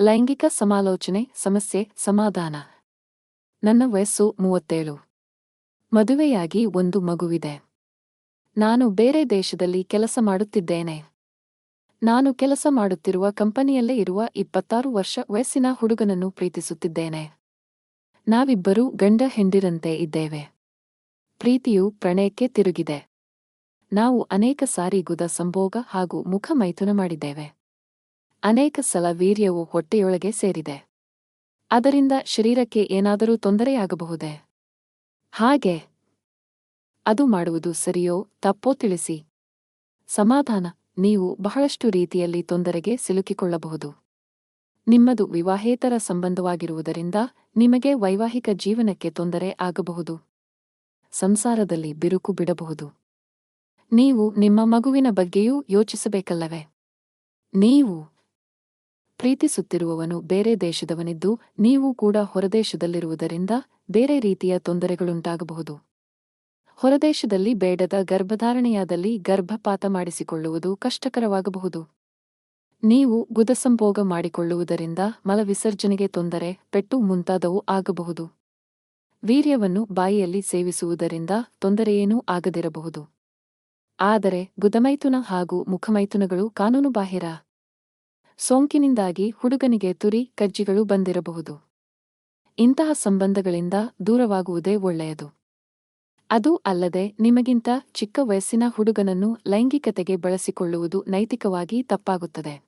ಲೈಂಗಿಕ ಸಮಾಲೋಚನೆ, ಸಮಸ್ಯೆ, ಸಮಾಧಾನ. ನನ್ನ ವಯಸ್ಸು ಮೂವತ್ತೇಳು. ಮದುವೆಯಾಗಿ ಒಂದು ಮಗುವಿದೆ. ನಾನು ಬೇರೆ ದೇಶದಲ್ಲಿ ಕೆಲಸ ಮಾಡುತ್ತಿದ್ದೇನೆ. ನಾನು ಕೆಲಸ ಮಾಡುತ್ತಿರುವ ಕಂಪನಿಯಲ್ಲೇ ಇರುವ ಇಪ್ಪತ್ತಾರು ವರ್ಷ ವಯಸ್ಸಿನ ಹುಡುಗನನ್ನು ಪ್ರೀತಿಸುತ್ತಿದ್ದೇನೆ. ನಾವಿಬ್ಬರೂ ಗಂಡ ಹೆಂಡಿರಂತೆ ಇದ್ದೇವೆ. ಪ್ರೀತಿಯು ಪ್ರಣಯಕ್ಕೆ ತಿರುಗಿದೆ. ನಾವು ಅನೇಕ ಸಾರಿ ಗುದ ಸಂಭೋಗ ಹಾಗೂ ಮುಖ ಮೈಥುನ ಮಾಡಿದ್ದೇವೆ. ಅನೇಕ ಸಲ ವೀರ್ಯವು ಹೊಟ್ಟೆಯೊಳಗೆ ಸೇರಿದೆ. ಅದರಿಂದ ಶರೀರಕ್ಕೆ ಏನಾದರೂ ತೊಂದರೆಯಾಗಬಹುದೇ? ಹಾಗೆ. ಅದು ಮಾಡುವುದು ಸರಿಯೋ ತಪ್ಪೋ ತಿಳಿಸಿ. ಸಮಾಧಾನ, ನೀವು ಬಹಳಷ್ಟು ರೀತಿಯಲ್ಲಿ ತೊಂದರೆಗೆ ಸಿಲುಕಿಕೊಳ್ಳಬಹುದು. ನಿಮ್ಮದು ವಿವಾಹೇತರ ಸಂಬಂಧವಾಗಿರುವುದರಿಂದ ನಿಮಗೆ ವೈವಾಹಿಕ ಜೀವನಕ್ಕೆ ತೊಂದರೆ ಆಗಬಹುದು. ಸಂಸಾರದಲ್ಲಿ ಬಿರುಕು ಬಿಡಬಹುದು. ನೀವು ನಿಮ್ಮ ಮಗುವಿನ ಬಗ್ಗೆಯೂ ಯೋಚಿಸಬೇಕಲ್ಲವೇ? ನೀವು ಪ್ರೀತಿಸುತ್ತಿರುವವನು ಬೇರೆ ದೇಶದವನಿದ್ದು ನೀವು ಕೂಡ ಹೊರದೇಶದಲ್ಲಿರುವುದರಿಂದ ಬೇರೆ ರೀತಿಯ ತೊಂದರೆಗಳುಂಟಾಗಬಹುದು. ಹೊರದೇಶದಲ್ಲಿ ಬೇಡದ ಗರ್ಭಧಾರಣೆಯಾದಲ್ಲಿ ಗರ್ಭಪಾತ ಮಾಡಿಸಿಕೊಳ್ಳುವುದು ಕಷ್ಟಕರವಾಗಬಹುದು. ನೀವು ಗುದಸಂಭೋಗ ಮಾಡಿಕೊಳ್ಳುವುದರಿಂದ ಮಲವಿಸರ್ಜನೆಗೆ ತೊಂದರೆ, ಪೆಟ್ಟು ಮುಂತಾದವು ಆಗಬಹುದು. ವೀರ್ಯವನ್ನು ಬಾಯಿಯಲ್ಲಿ ಸೇವಿಸುವುದರಿಂದ ತೊಂದರೆಯೇನೂ ಆಗದಿರಬಹುದು. ಆದರೆ ಗುದಮೈಥುನ ಹಾಗೂ ಮುಖಮೈಥುನಗಳು ಕಾನೂನುಬಾಹಿರ. ಸೋಂಕಿನಿಂದಾಗಿ ಹುಡುಗನಿಗೆ ತುರಿ, ಕಜ್ಜಿಗಳು ಬಂದಿರಬಹುದು. ಇಂತಹ ಸಂಬಂಧಗಳಿಂದ ದೂರವಾಗುವುದೇ ಒಳ್ಳೆಯದು. ಅದು ಅಲ್ಲದೆ ನಿಮಗಿಂತ ಚಿಕ್ಕ ವಯಸ್ಸಿನ ಹುಡುಗನನ್ನು ಲೈಂಗಿಕತೆಗೆ ಬಳಸಿಕೊಳ್ಳುವುದು ನೈತಿಕವಾಗಿ ತಪ್ಪಾಗುತ್ತದೆ.